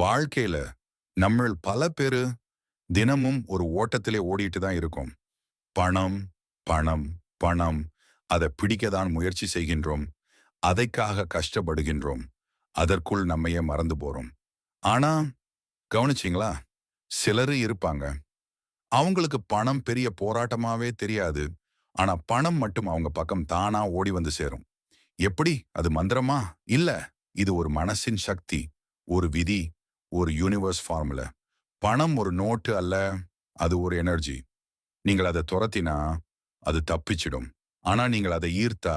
வாழ்க்கையில நம்ம பல பேரு தினமும் ஒரு ஓட்டத்திலே ஓடிட்டு தான் இருக்கும். பணம் பணம் பணம். அதை பிடிக்க தான் முயற்சி செய்கின்றோம். அதைக்காக கஷ்டப்படுகின்றோம். அதற்குள் நம்மையே மறந்து போறோம். ஆனா கவனிச்சிங்களா? சிலரு இருப்பாங்க. அவங்களுக்கு பணம் பெரிய போராட்டமாவே தெரியாது. ஆனா பணம் மட்டும் அவங்க பக்கம் தானா ஓடி வந்து சேரும். எப்படி? அது மந்திரமா? இல்ல. இது ஒரு மனசின் சக்தி ஒரு விதி ஒரு யூனிவர்ஸ் ஃபார்முலா பணம் ஒரு நோட்டு அல்ல அது ஒரு எனர்ஜி நீங்கள் அதை துரத்தினா அது தப்பிச்சிடும். ஆனா நீங்கள் அதை ஈர்த்தா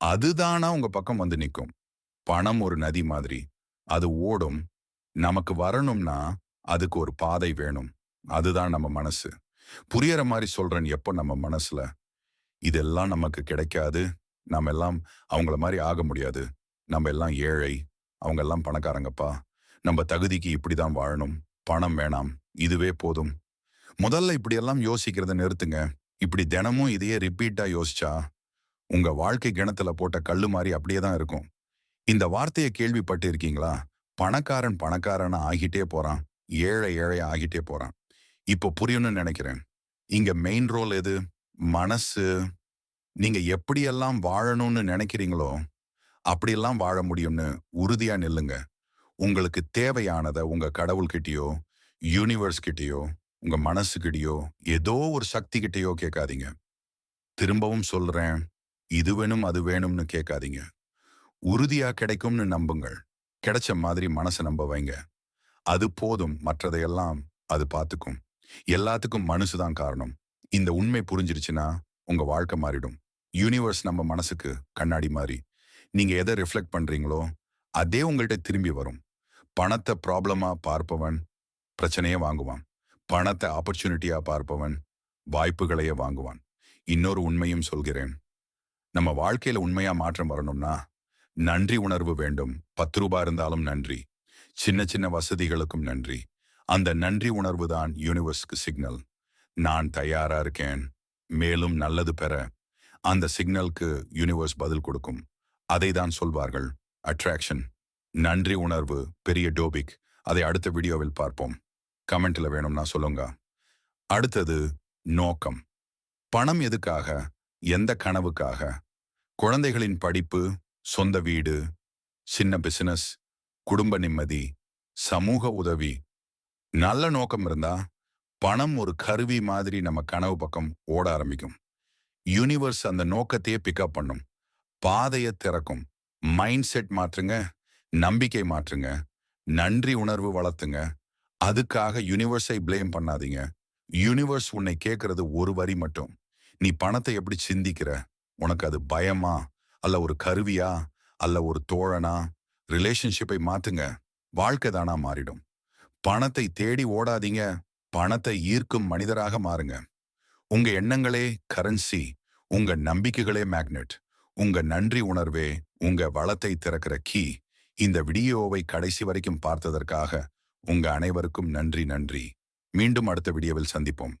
அதுதானா உங்க பக்கம் வந்து நிற்கும். பணம் ஒரு நதி மாதிரி. அது ஓடும். நமக்கு வரணும்னா அதுக்கு ஒரு பாதை வேணும். அதுதான் நம்ம மனசு. புரியற மாதிரி சொல்றேன் எப்போ நம்ம மனசுல. இதெல்லாம் நமக்கு கிடைக்காது. நம்ம எல்லாம் அவங்கள மாதிரி ஆக முடியாது. நம்ம எல்லாம் ஏழை. அவங்க எல்லாம் பணக்காரங்கப்பா. நம்ம தகுதிக்கு இப்படிதான் வாழணும். பணம் வேணாம். இதுவே போதும். முதல்ல இப்படியெல்லாம் யோசிக்கிறத நிறுத்துங்க. இப்படி தினமும் இதையே ரிப்பீட்டா யோசிச்சா உங்க வாழ்க்கை கிணத்துல போட்ட கல்லு மாதிரி அப்படியே தான் இருக்கும். இந்த வார்த்தையை கேள்விப்பட்டு இருக்கீங்களா பணக்காரன் பணக்காரனா ஆகிட்டே போறான். ஏழை ஏழை ஆகிட்டே போறான். இப்போ புரியணும்னு நினைக்கிறேன். இங்க மெயின் ரோல் எது? மனசு. நீங்க எப்படியெல்லாம் வாழணும்னு நினைக்கிறீங்களோ அப்படியெல்லாம் வாழ முடியும்னு உறுதியா நில்லுங்க. உங்களுக்கு தேவையானதை உங்க கடவுள்கிட்டயோ யூனிவர்ஸ் கிட்டயோ உங்க மனசுக்கிட்டயோ ஏதோ ஒரு சக்தி கிட்டயோ கேட்காதீங்க. திரும்பவும் சொல்றேன் இது வேணும் அது வேணும்னு கேட்காதீங்க. உறுதியா கிடைக்கும்னு நம்புங்கள். கிடைச்ச மாதிரி மனசை நம்ப வைங்க. அது போதும் மற்றதையெல்லாம் அது பார்த்துக்கும். எல்லாத்துக்கும் மனசு தான் காரணம். இந்த உண்மை புரிஞ்சிருச்சுன்னா உங்க வாழ்க்கை மாறிடும். யூனிவர்ஸ் நம்ம மனசுக்கு கண்ணாடி மாதிரி நீங்க எதை ரிஃப்ளெக்ட் பண்றீங்களோ அதே உங்கள்கிட்ட திரும்பி வரும். பணத்தை ப்ராப்ளமா பார்ப்பவன் பிரச்சனையை வாங்குவான். பணத்தை ஆப்பர்ச்சுனிட்டியா பார்ப்பவன் வாய்ப்புகளையே வாங்குவான். இன்னொரு உண்மையும் சொல்கிறேன். நம்ம வாழ்க்கையில உண்மையா மாற்றம் வரணும்னா நன்றி உணர்வு வேண்டும். பத்து ரூபாய் இருந்தாலும் நன்றி. சின்ன சின்ன வசதிகளுக்கும் நன்றி. அந்த நன்றி உணர்வு தான் யூனிவர்ஸ்க்கு சிக்னல் நான் தயாரா இருக்கேன். மேலும் நல்லது பெற அந்த சிக்னலுக்கு யூனிவர்ஸ் பதில் கொடுக்கும். அதை தான் சொல்வார்கள். அட்ராக்ஷன் நன்றி உணர்வு பெரிய டோபிக். அதை அடுத்த வீடியோவில் பார்ப்போம். கமெண்ட்ல வேணும்னா சொல்லுங்க. அடுத்தது நோக்கம். பணம் எதுக்காக? எந்த கனவுக்காக? குழந்தைகளின் படிப்பு சொந்த வீடு சின்ன பிசினஸ் குடும்ப நிம்மதி சமூக உதவி. நல்ல நோக்கம் இருந்தா பணம் ஒரு கருவி மாதிரி நம்ம கனவு பக்கம் ஓட ஆரம்பிக்கும். யூனிவர்ஸ் அந்த நோக்கத்தையே பிக்கப் பண்ணும். பாதையை திறக்கும். மைண்ட் செட் மாற்றுங்க. நம்பிக்கை மாற்றுங்க. நன்றி உணர்வு வளர்த்துங்க. அதுக்காக யூனிவர்ஸை பிளேம் பண்ணாதீங்க. யூனிவர்ஸ் உன்னை கேட்கறது ஒரு வரி மட்டும். நீ பணத்தை எப்படி சிந்திக்கிற? உனக்கு அது பயமா? அல்ல ஒரு கருவியா? அல்ல ஒரு தோழனா? ரிலேஷன்ஷிப்பை மாத்துங்க. வாழ்க்கை தானா மாறிடும். பணத்தை தேடி ஓடாதீங்க. பணத்தை ஈர்க்கும் மனிதராக மாறுங்க. உங்க எண்ணங்களே கரன்சி உங்க நம்பிக்கைகளே மேக்னெட் உங்க நன்றி உணர்வே உங்க வளத்தை திறக்கிற கீ இந்த வீடியோவை கடைசி வரைக்கும் பார்த்ததற்காக உங்க அனைவருக்கும் நன்றி நன்றி. மீண்டும் அடுத்த வீடியோவில் சந்திப்போம்.